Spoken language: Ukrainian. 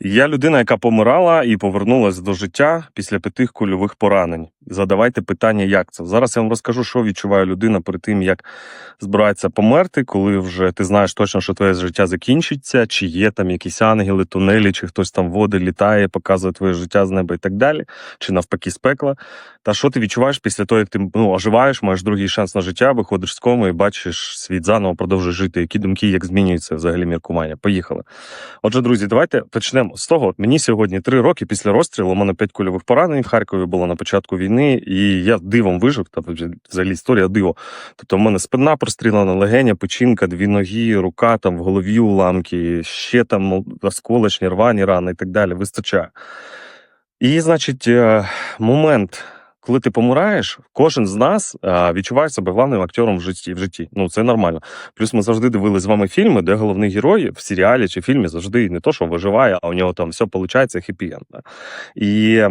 Я людина, яка помирала і повернулася до життя після п'яти кульових поранень. Задавайте питання, як це. Зараз я вам розкажу, що відчуває людина перед тим, як збирається померти, коли вже ти знаєш точно, що твоє життя закінчиться, чи є там якісь ангели, тунелі, чи хтось там води літає, показує твоє життя з неба і так далі, чи навпаки з пекла. Та що ти відчуваєш після того, як ти ну, оживаєш, маєш другий шанс на життя, виходиш з коми і бачиш світ заново, продовжуєш жити. Які думки, як змінюється взагалі міркування? Поїхали. Отже, друзі, давайте почнемо з того. Мені сьогодні три роки після розстрілу. У мене п'ять кульових поранень в Харкові було на початку війни, і я дивом вижив. Та взагалі історія диво. Тобто, в мене спина прострілена, легеня, печінка, дві ноги, рука там в голові уламки, ще там ну, осколочні, рвані рани і так далі. Вистачає. І, значить, е, момент. Коли ти помираєш, кожен з нас а, відчуває себе главним актором в житті. В житті. Ну це нормально. Плюс ми завжди дивилися з вами фільми, де головний герой в серіалі чи фільмі завжди не то, що виживає, а у нього там все виходить хіпі-енд. І